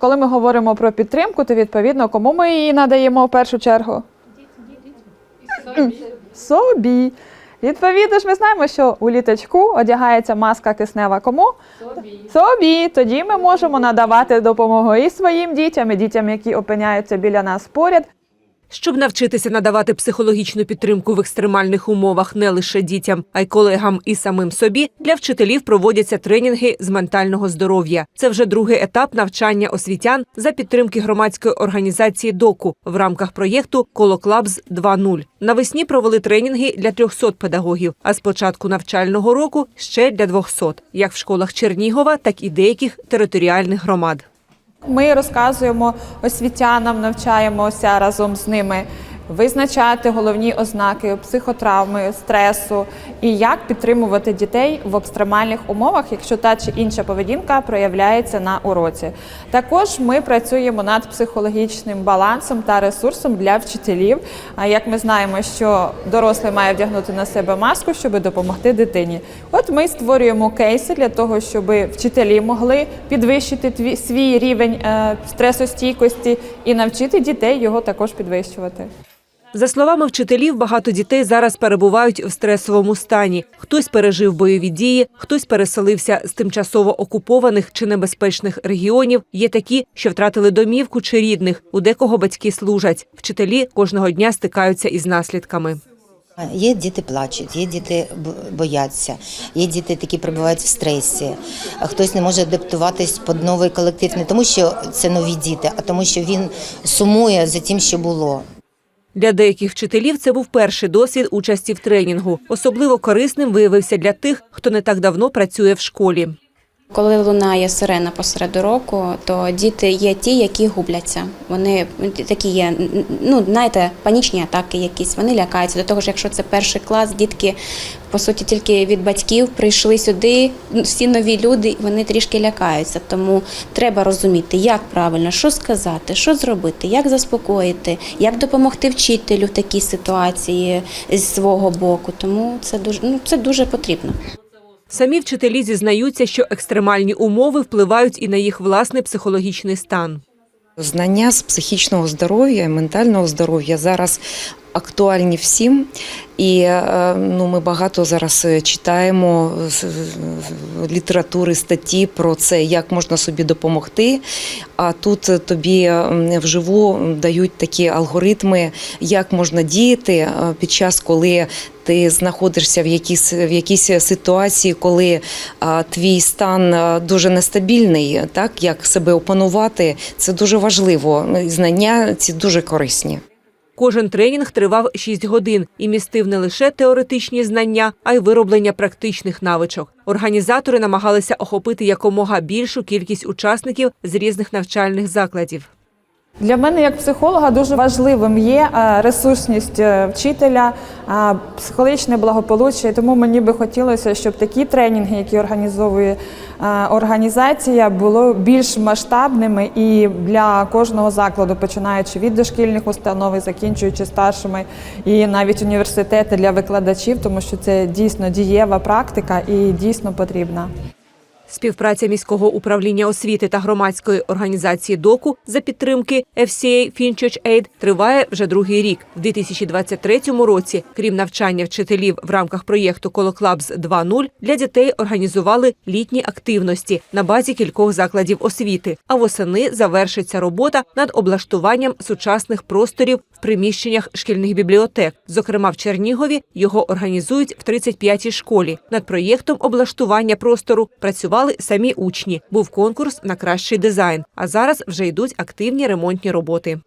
Коли ми говоримо про підтримку, то відповідно кому ми її надаємо в першу чергу? Собі. Відповідно ж, ми знаємо, що у літачку одягається маска киснева кому? Собі. Собі. Тоді ми можемо надавати допомогу і своїм дітям, і дітям, які опиняються біля нас поряд. Щоб навчитися надавати психологічну підтримку в екстремальних умовах не лише дітям, а й колегам і самим собі, для вчителів проводяться тренінги з ментального здоров'я. Це вже другий етап навчання освітян за підтримки громадської організації ДОКУ в рамках проєкту Колоклабз 2.0. Навесні провели тренінги для 300 педагогів, а з початку навчального року ще для 200, як в школах Чернігова, так і деяких територіальних громад. Ми розказуємо освітянам, навчаємося разом з ними визначати головні ознаки психотравми, стресу і як підтримувати дітей в екстремальних умовах, якщо та чи інша поведінка проявляється на уроці. Також ми працюємо над психологічним балансом та ресурсом для вчителів. Як ми знаємо, що дорослий має вдягнути на себе маску, щоб допомогти дитині. От ми створюємо кейси для того, щоб вчителі могли підвищити свій рівень е, стресостійкості і навчити дітей його також підвищувати. За словами вчителів, багато дітей зараз перебувають в стресовому стані. Хтось пережив бойові дії, хтось переселився з тимчасово окупованих чи небезпечних регіонів. Є такі, що втратили домівку чи рідних. У декого батьки служать. Вчителі кожного дня стикаються із наслідками. Є діти плачуть, є діти бояться, є діти, які перебувають в стресі. Хтось не може адаптуватись під новий колектив, не тому, що це нові діти, а тому, що він сумує за тим, що було. Для деяких вчителів це був перший досвід участі в тренінгу. Особливо корисним виявився для тих, хто не так давно працює в школі. Коли лунає сирена посеред уроку, то діти є ті, які губляться. Вони такі є, ну знаєте, панічні атаки якісь. Вони лякаються. До того ж, якщо це перший клас, дітки по суті тільки від батьків прийшли сюди. Всі нові люди, вони трішки лякаються. Тому треба розуміти, як правильно, що сказати, що зробити, як заспокоїти, як допомогти вчителю в такій ситуації з свого боку. Тому це дуже ну це дуже потрібно. Самі вчителі зізнаються, що екстремальні умови впливають і на їх власний психологічний стан. Знання з психічного здоров'я, і ментального здоров'я зараз актуальні всім. І е, ну, ми багато зараз е, читаємо літератури, статті про це, як можна собі допомогти. А тут е, тобі вживу дають такі алгоритми, як можна діяти під час, коли ти знаходишся в якійсь, в якійсь ситуації, коли а, твій стан дуже нестабільний, так як себе опанувати, це дуже важливо. Знання ці дуже корисні. Кожен тренінг тривав 6 годин і містив не лише теоретичні знання, а й вироблення практичних навичок. Організатори намагалися охопити якомога більшу кількість учасників з різних навчальних закладів. Для мене, як психолога, дуже важливим є е, ресурсність е, вчителя, е, психологічне благополуччя. Тому мені би хотілося, щоб такі тренінги, які організовує організація, були більш масштабними і для кожного закладу, починаючи від дошкільних установ, закінчуючи старшими, і навіть університети для викладачів, тому що це дійсно дієва практика і дійсно потрібна. Співпраця міського управління освіти та громадської організації ДОКУ за підтримки FCA Finchurch Aid триває вже другий рік. В 2023 році, крім навчання вчителів в рамках проєкту Колоклабс 2.0, для дітей організували літні активності на базі кількох закладів освіти. А восени завершиться робота над облаштуванням сучасних просторів в приміщеннях шкільних бібліотек. Зокрема, в Чернігові його організують в 35-й школі. Над проєктом облаштування простору працювали самі учні. Був конкурс на кращий дизайн. А зараз вже йдуть активні ремонтні роботи.